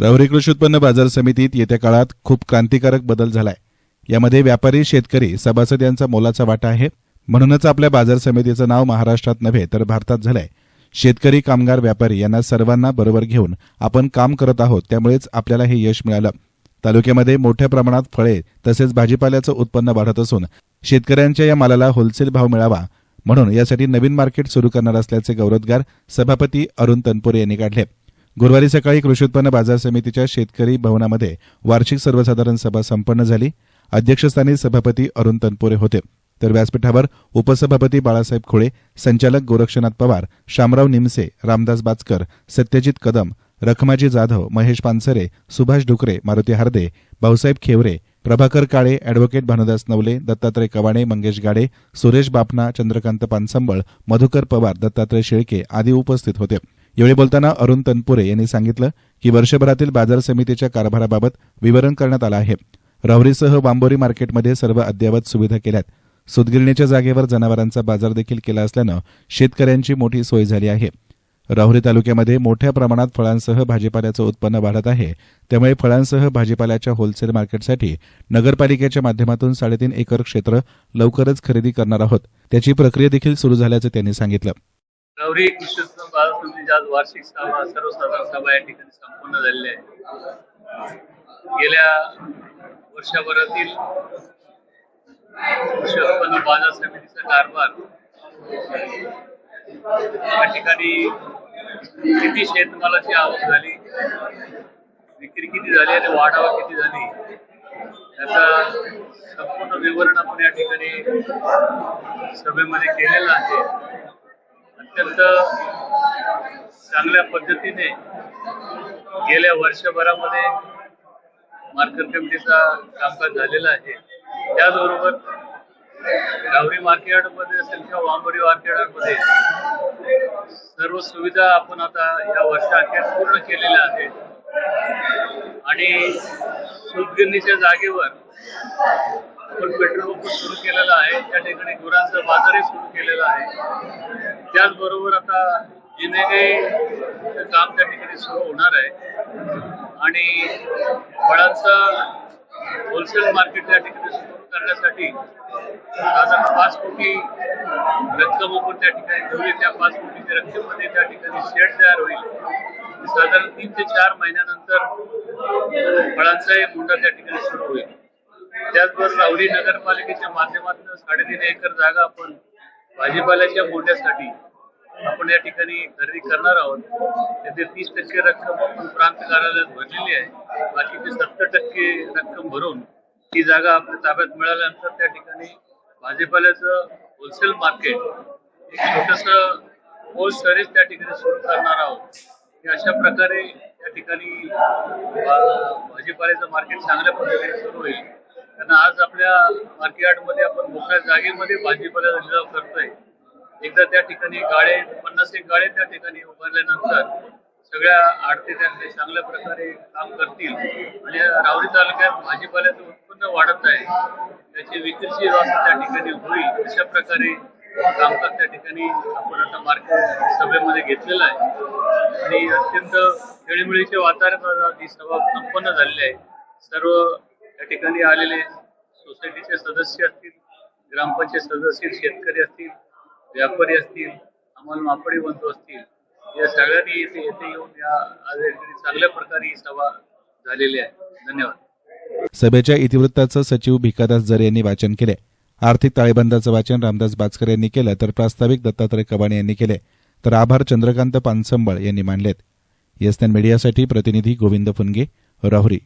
राहुरी कृषी उत्पन्न बाजार समितीत येत्या काळात खूप क्रांतिकारक बदल झालाय. यामध्ये व्यापारी शेतकरी सभासद यांचा मोलाचा वाटा आहे. म्हणूनच आपल्या बाजार समितीचं नाव महाराष्ट्रात नव्हे तर भारतात झालंय. शेतकरी कामगार व्यापारी यांना सर्वांना बरोबर घेऊन आपण काम करत आहोत त्यामुळेच आपल्याला हे यश मिळालं. तालुक्यामध्ये मोठ्या प्रमाणात फळे तसेच भाजीपाल्याचं उत्पन्न वाढत असून शेतकऱ्यांच्या या मालाला होलसेल भाव मिळावा म्हणून यासाठी नवीन मार्केट सुरू करणार असल्याचे गौरवोद्गार सभापती अरुण तनपुरे यांनी काढले. गुरुवारी सकाळी कृषी उत्पन्न बाजार समितीच्या शेतकरी भवनामध्ये वार्षिक सर्वसाधारण सभा संपन्न झाली. अध्यक्षस्थानी सभापती अरुण तनपुरे होते. तर व्यासपीठावर उपसभापती बाळासाहेब खोळे संचालक गोरक्षनाथ पवार शामराव निमसे रामदास बाचकर सत्यजित कदम रखमाजी जाधव महेश पानसरे सुभाष डुकरे मारुती हार्दे भाऊसाहेब खेवरे प्रभाकर काळे अॅडव्होकेट भानुदास नवले दत्तात्रय कवाणे मंगेश गाडे सुरेश बापना चंद्रकांत पानसंबळ मधुकर पवार दत्तात्रय शेळके आदी उपस्थित होते. यावेळी बोलताना अरुण तनपुरे यांनी सांगितलं की वर्षभरातील बाजार समितीच्या कारभाराबाबत विवरण करण्यात आलं आहे. राहुरीसह बांबोरी मार्केटमध्ये सर्व अद्ययावत सुविधा केल्यात. सुतगिरणीच्या जागेवर जनावरांचा बाजार देखील केला असल्यानं शेतकऱ्यांची मोठी सोय झाली आहे. राहुरी तालुक्यामध्ये मोठ्या प्रमाणात फळांसह भाजीपाल्याचं उत्पन्न वाढत आहे. त्यामुळे फळांसह भाजीपाल्याच्या होलसेल मार्केटसाठी नगरपालिकेच्या माध्यमातून साडेतीन एकर क्षेत्र लवकरच खरेदी करणार आहोत. त्याची प्रक्रिया देखील सुरू झाल्याचं त्यांनी सांगितलं. गौरी कृष्णोत्सव बाजार समितीची आज वार्षिक सभा सर्वसाधारण सभा या ठिकाणी संपन्न झालेली आहे. गेल्या वर्षभरातील कृषी उत्पन्न बाजार समितीचा कारभार या ठिकाणी किती शेतमालाची आवक झाली विक्री किती झाली आणि वाढावा किती झाली याचा संपूर्ण विवरण आपण या ठिकाणी सभेमध्ये केलेलं आहे. अत्यंत चांगल्या पद्धतीने गेल्या वर्षभरामध्ये मार्केट कमिटीचा कामकाज झालेला आहे. त्याचबरोबर गावरी मार्केटमध्ये असेल किंवा वांबोरी मार्केटमध्ये सर्व सुविधा आपण आता या वर्षाअखेर पूर्ण केलेल्या आहेत. आणि सूतगिरणीच्या जागेवर आपण पेट्रोल पंप सुरू केलेला आहे. त्या ठिकाणी गुरांचा बाजारही सुरू केलेला आहे. त्याचबरोबर आता जिनेगे काम त्या ठिकाणी सुरू होणार आहे. आणि फळांचं होलसेल मार्केट त्या ठिकाणी सुरू करण्यासाठी साधारण पाच कोटी रक्कम आपण त्या ठिकाणी ठेवली. त्या पाच कोटीच्या रक्कमेमध्ये त्या ठिकाणी शेड तयार होईल. साधारण तीन ते चार महिन्यानंतर फळांचाही मुंडा त्या ठिकाणी सुरू होईल. त्याचबरोबर रावरी नगरपालिकेच्या माध्यमातून साडेतीन एकर जागा आपण भाजीपाल्याच्या मोठ्यासाठी आपण या ठिकाणी खरेदी करणार आहोत. त्याचे तीस टक्के रक्कम आपण प्रांत कार्यालयात भरलेली आहे. बाकीचे सत्तर टक्के रक्कम भरून ती जागा आपल्या ताब्यात मिळाल्यानंतर त्या ठिकाणी भाजीपाल्याचं होलसेल मार्केट एक छोटस होल त्या ठिकाणी सुरू करणार आहोत. की अशा प्रकारे त्या ठिकाणी भाजीपाल्याचं मार्केट चांगल्या पद्धतीने सुरू होईल. त्यांना आज आपल्या मार्केटमध्ये आपण मोठ्या जागेमध्ये भाजीपाल्याचा लिलाव करतोय. एकदा त्या ठिकाणी गाळे पन्नास एक गाळे त्या ठिकाणी उभारल्यानंतर सगळ्या आडते त्यांचे चांगल्या प्रकारे काम करतील. आणि रावरी तालुक्यात भाजीपाल्याचं उत्पन्न वाढत आहे. त्याची विक्रीची व्यवस्था त्या ठिकाणी होईल. अशा प्रकारे कामकाज त्या ठिकाणी आपण आता मार्केट सभेमध्ये घेतलेलं आहे. आणि अत्यंत खेळीमेळीचे वातावरणात ही सभा संपन्न झालेली आहे. सर्व या ठिकाणी आलेले सोसायटीचे सदस्य असतील ग्रामपंचायत सदस्य शेतकरी असतील व्यापारी असतील आम्हाला मापडी बंधू असतील या सगळ्यांनी येथे येथे येऊन या आज चांगल्या प्रकारे ही सभा झालेली आहे. धन्यवाद. सभेच्या इतिवृत्ताचं सचिव भिकादास जरे यांनी वाचन केले आर्थिक ताळेबंदाचं वाचन रामदास बाचकर यांनी केलं तर प्रास्ताविक दत्तात्रय कवाणे यांनी केले तर आभार चंद्रकांत पानसंबळ यांनी मानलेत येस्टर्न मीडियासाठी प्रतिनिधी गोविंद फुनगे राहुरी.